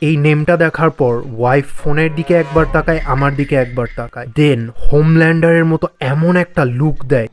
এই নেমটা দেখার পর ওয়াইফ ফোনের দিকে একবার তাকায়, আমার দিকে একবার তাকায়। দেন হোমল্যান্ডারের মতো এমন একটা লুক দেয়।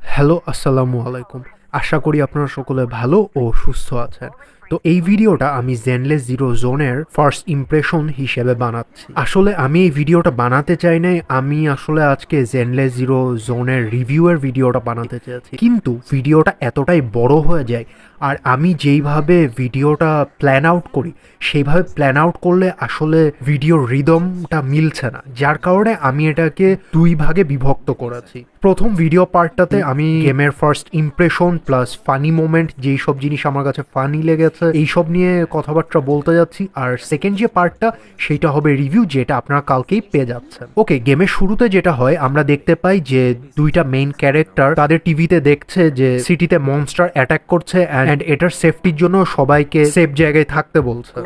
হ্যালো আসসালামু আলাইকুম। আশা করি আপনারা সকলে ভালো ও সুস্থ আছেন। তো এই ভিডিওটা আমি জেনলেস জিরো জোনের ফার্স্ট ইমপ্রেশন হিসেবে বানাচ্ছি। আসলে আমি এই ভিডিওটা বানাতে চাই নাই আমি আসলে আজকে জেনলেস জিরো জোনের রিভিউয়ের ভিডিওটা বানাতে চেয়েছি। কিন্তু ভিডিওটা এতটাই বড় হয়ে যায় আর আমি যেইভাবে ভিডিওটা প্ল্যান আউট করি সেইভাবে প্ল্যান আউট করলে আসলে ভিডিওর রিদমটা মিলছে না। যার কারণে আমি এটাকে দুই ভাগে বিভক্ত করেছি। প্রথম ভিডিও পার্টটাতে আমি গেমের first impression plus funny moment যেই সব জিনিস আমার কাছে ফানি লেগেছে এইসব নিয়ে কথাবার্তা বলতে যাচ্ছি। আর সেকেন্ড যে পার্টটা সেইটা হবে রিভিউ যেটা আপনারা কালকেই পেয়ে যাচ্ছেন। ওকে গেমের শুরুতে যেটা হয়, আমরা দেখতে পাই যে দুইটা মেইন ক্যারেক্টার তাদের টিভিতে দেখছে যে সিটিতে মনস্টার অ্যাটাক করছে অ্যান্ড এটার সেফটির জন্য সবাইকে সেফ জায়গায় থাকতে বলছে।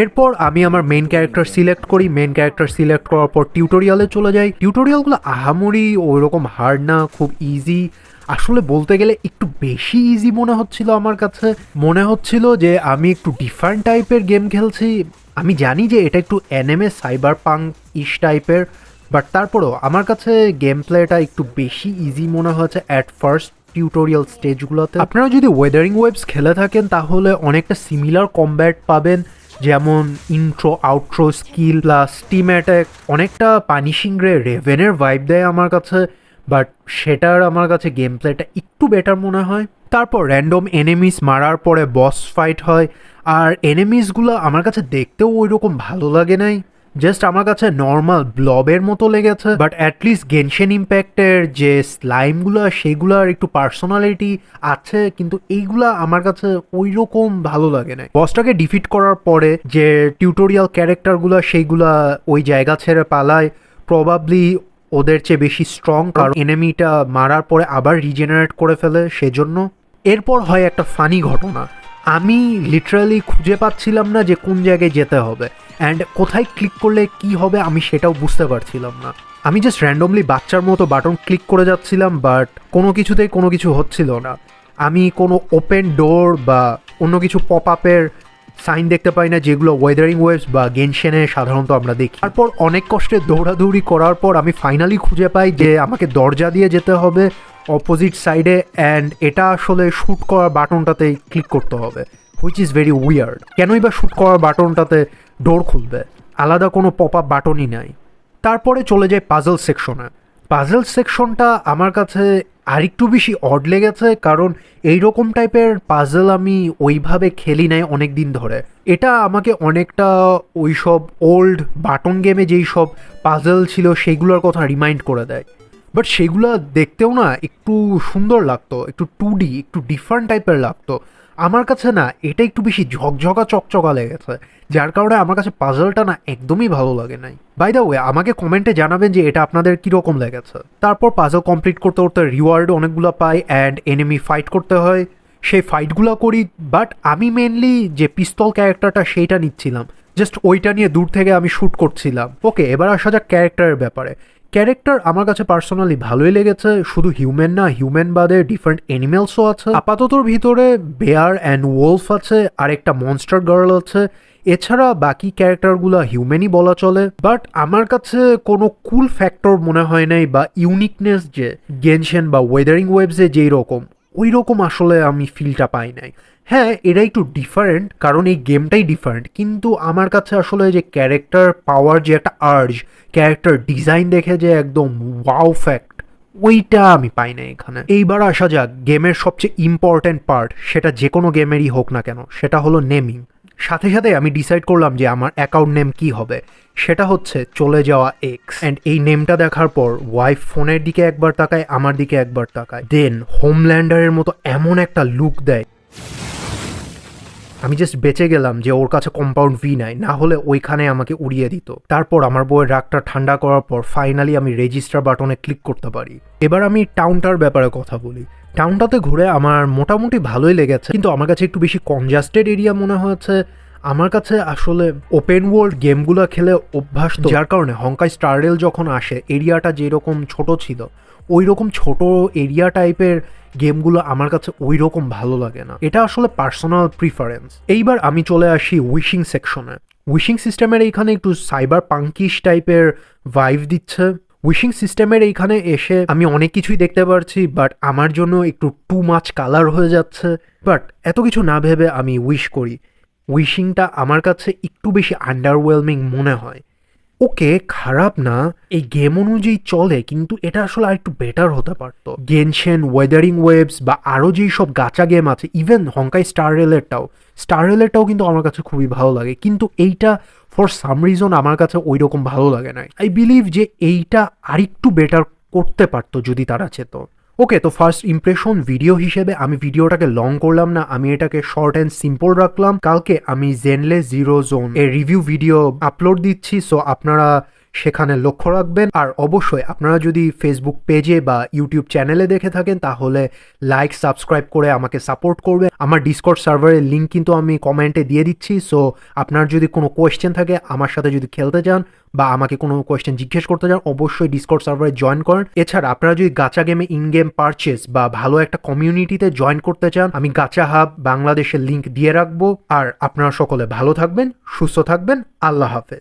এরপর আমি আমার মেইন ক্যারেক্টার সিলেক্ট করি। মেইন ক্যারেক্টার সিলেক্ট করার পর টিউটোরিয়ালে চলে যাই। টিউটোরিয়ালগুলো আহামরি ওইরকম হার্ড না, খুব ইজি আসলে বলতে গেলে একটু বেশি ইজি মনে হচ্ছিল আমার কাছে। মনে হচ্ছিল যে আমি একটু ডিফারেন্ট টাইপের গেম খেলছি। আমি জানি যে এটা একটু এনএমএ সাইবার পাং ইস টাইপের বাট তারপরেও আমার কাছে গেম প্লেটা একটু বেশি ইজি মনে হয়েছে অ্যাট ফার্স্ট টিউটোরিয়াল স্টেজগুলোতে আপনারা যদি ওয়েদারিং ওয়েবস খেলে থাকেন, তাহলে অনেকটা সিমিলার কম্ব্যাট পাবেন, যেমন intro outro skill plus team attack অনেকটা পানিশিং রে রেভেনের ভাইব দেয় আমার কাছে। বাট সেটার আমার কাছে গেম প্লেটা একটু বেটার মনে হয়। তারপর র্যান্ডম এনিমিস মারার পরে বস ফাইট হয়, আর এনিমিসগুলো আমার কাছে দেখতেও ওই রকম ভালো লাগে নাই। জাস্ট আমার কাছে নর্মাল ব্লবের মতো লেগেছে বাট অ্যাটলিস্ট গেনশেন ইম্প্যাক্টের যে স্লাইমগুলো সেগুলোর একটু পার্সোনালিটি আছে, কিন্তু এইগুলা আমার কাছে ওই রকম ভালো লাগে না বসটাকে ডিফিট করার পরে যে টিউটোরিয়াল ক্যারেক্টারগুলো সেইগুলা ওই জায়গা ছেড়ে পালায় প্রবাবলি ওদের চেয়ে বেশি স্ট্রং কারণ এনিমিটা মারার পরে আবার রিজেনারেট করে ফেলে, সেজন্য এরপর হয় একটা ফানি ঘটনা। আমি লিটারালি খুঁজে পাচ্ছিলাম না যে কোন জায়গায় যেতে হবে অ্যান্ড কোথায় ক্লিক করলে কি হবে আমি সেটাও বুঝতে পারছিলাম না। আমি জাস্ট র্যান্ডমলি বাচ্চার মতো বাটন ক্লিক করে যাচ্ছিলাম বাট কোনো কিছুতেই কোনো কিছু হচ্ছিল না। আমি কোনো ওপেন ডোর বা অন্য কিছু পপ আপের সাইন দেখতে পাই না, যেগুলো ওয়েদারিং ওয়েভস বা গেনশেনে সাধারণত আমরা দেখি। তারপর অনেক কষ্টে দৌড়াদৌড়ি করার পর আমি ফাইনালি খুঁজে পাই যে আমাকে দরজা দিয়ে যেতে হবে অপোজিট সাইডে অ্যান্ড এটা আসলে শ্যুট করার বাটনটাতেই ক্লিক করতে হবে হুইচ ইজ ভেরি উইয়ার্ড কেনই বা শ্যুট করার বাটনটাতে ডোর খুলবে? আলাদা কোনো পপ আপ বাটনই নাই। তারপরে চলে যায় পাজল সেকশনে পাজল সেকশনটা আমার কাছে আরেকটু বেশি অড লেগেছে, কারণ এই রকম টাইপের পাজল আমি ওইভাবে খেলি নাই অনেক দিন ধরে। এটা আমাকে অনেকটা ওই সব ওল্ড বাটন গেমে যেই সব পাজল ছিল সেগুলোর কথা রিমাইন্ড করে দেয়। বাট সেগুলো দেখতেও না একটু সুন্দর লাগতো, একটু টু ডি একটু ডিফারেন্ট টাইপের লাগতো। আমার কাছে না, এটা একটু বেশি ঝকঝকা চকচকা লেগেছে, যার কারণে আমার কাছে পাজলটা না একদমই ভালো লাগে নাই। বাই দ্য ওয়ে আমাকে কমেন্টে জানাবেন যে এটা আপনাদের কীরকম লেগেছে। তারপর পাজল কমপ্লিট করতে করতে রিওয়ার্ড অনেকগুলো পাই অ্যান্ড এনিমি ফাইট করতে হয়। সেই ফাইটগুলো করি বাট আমি মেনলি যে পিস্তল ক্যারেক্টারটা সেইটা নিচ্ছিলাম। জাস্ট ওইটা নিয়ে দূর থেকে আমি শ্যুট করছিলাম। ওকে এবার আসা যাক ক্যারেক্টারের ব্যাপারে। ক্যারেক্টার আমার কাছে পার্সোনালি ভালোই লেগেছে, শুধু হিউম্যান না, হিউম্যান বাদে ডিফারেন্ট অ্যানিমেলসও আছে। আপাততর ভিতরে বেয়ার অ্যান্ড ওলফ আছে আর একটা মনস্টার গার্ল আছে। এছাড়া বাকি ক্যারেক্টারগুলো হিউম্যানই বলা চলে। বাট আমার কাছে কোনো কুল ফ্যাক্টর মনে হয় নাই বা ইউনিকনেস যে গেনশেন বা ওয়েদারিং ওয়েবসে যেই রকম। ওই রকম আসলে আমি ফিলটা পাই নাই। হ্যাঁ এটা একটু ডিফারেন্ট কারণ এই গেমটাই ডিফারেন্ট কিন্তু আমার কাছে আসলে যে ক্যারেক্টার পাওয়ার যে একটা আর্জ ক্যারেক্টার ডিজাইন দেখে যে একদম ওয়াও ফ্যাক্ট ওইটা আমি পাই না এখানে। এইবার আসা যাক গেমের সবচেয়ে ইম্পর্ট্যান্ট পার্ট সেটা যে কোনো গেমেরই হোক না কেন, সেটা হলো নেমিং সাথে সাথে আমি ডিসাইড করলাম যে আমার অ্যাকাউন্ট নেম কি হবে। সেটা হচ্ছে চলে যাওয়া এক্স অ্যান্ড এই নেমটা দেখার পর ওয়াইফ ফোনের দিকে একবার তাকায়, আমার দিকে একবার তাকায়। দেন হোমল্যান্ডারের মতো এমন একটা লুক দেয়। আমি জাস্ট বেঁচে গেলাম যে ওর কাছে কম্পাউন্ড ভি নাই, না হলে ওইখানে আমাকে উড়িয়ে দিত। তারপর আমার বইয়ের রাগটা ঠান্ডা করার পর ফাইনালি আমি রেজিস্টার বাটনে ক্লিক করতে পারি। এবার আমি টাউনটার ব্যাপারে কথা বলি। টাউনটাতে ঘুরে আমার মোটামুটি ভালোই লেগেছে, কিন্তু আমার কাছে একটু বেশি কনজাস্টেড এরিয়া মনে হয়েছে। আমার কাছে আসলে ওপেন ওয়ার্ল্ড গেমগুলো খেলে অভ্যাস যার কারণে হংকাই স্টারডেল যখন আসে এরিয়াটা যেরকম ছোট ছিল ওই রকম ছোট এরিয়া টাইপের গেমগুলো আমার কাছে ওই রকম ভালো লাগে না। এটা আসলে পার্সোনাল প্রিফারেন্স এইবার আমি চলে আসি উইশিং সেকশনে উইশিং সিস্টেমের এইখানে একটু সাইবার পাঙ্কিশ টাইপের ভাইভ দিচ্ছে। উইশিং সিস্টেমের এইখানে এসে আমি অনেক কিছুই দেখতে পারছি বাট আমার জন্য একটু টু মাছ কালার হয়ে যাচ্ছে। বাট এত কিছু না ভেবে আমি উইশ করি। উইশিংটা আমার কাছে একটু বেশি আন্ডারওয়েলমিং মনে হয়। ওকে খারাপ না, এই গেম অনুযায়ী চলে, কিন্তু এটা আসলে আর একটু বেটার হতে পারতো। গেনশেন ওয়েদারিং ওয়েবস বা আরও যেই সব গাচা গেম আছে ইভেন হংকাই স্টার রেলেরটাও স্টার রেলেরটাও কিন্তু আমার কাছে খুবই ভালো লাগে, কিন্তু এইটা ফর সাম রিজন আমার কাছে ওই রকম ভালো লাগে না আই বিলিভ যে এইটা আরেকটু বেটার করতে পারতো যদি তারা চেত। ওকে তো ফার্স্ট ইমপ্রেশন ভিডিও হিসেবে আমি ভিডিওটাকে লং করলাম না, আমি এটাকে শর্ট অ্যান্ড সিম্পল রাখলাম। কালকে আমি জেনলে জিরো জোন এর রিভিউ ভিডিও আপলোড দিচ্ছি সো আপনারা সেখানে লক্ষ্য রাখবেন। আর অবশ্যই আপনারা যদি ফেসবুক পেজে বা ইউটিউব চ্যানেলে দেখে থাকেন, তাহলে লাইক সাবস্ক্রাইব করে আমাকে সাপোর্ট করবে আমার ডিসকর্ড সার্ভারের লিঙ্ক কিন্তু আমি কমেন্টে দিয়ে দিচ্ছি। সো আপনার যদি কোনো কোয়েশ্চেন থাকে, আমার সাথে যদি খেলতে চান বা আমাকে কোনো কোয়েশ্চেন জিজ্ঞেস করতে চান, অবশ্যই ডিসকর্ড সার্ভারে জয়েন করেন। এছাড়া আপনারা যদি গাচা গেমে ইন গেম পারচেস বা ভালো একটা কমিউনিটিতে জয়েন করতে চান, আমি গাচা হাব বাংলাদেশের লিঙ্ক দিয়ে রাখব। আর আপনারা সকলে ভালো থাকবেন, সুস্থ থাকবেন। আল্লাহ হাফেজ।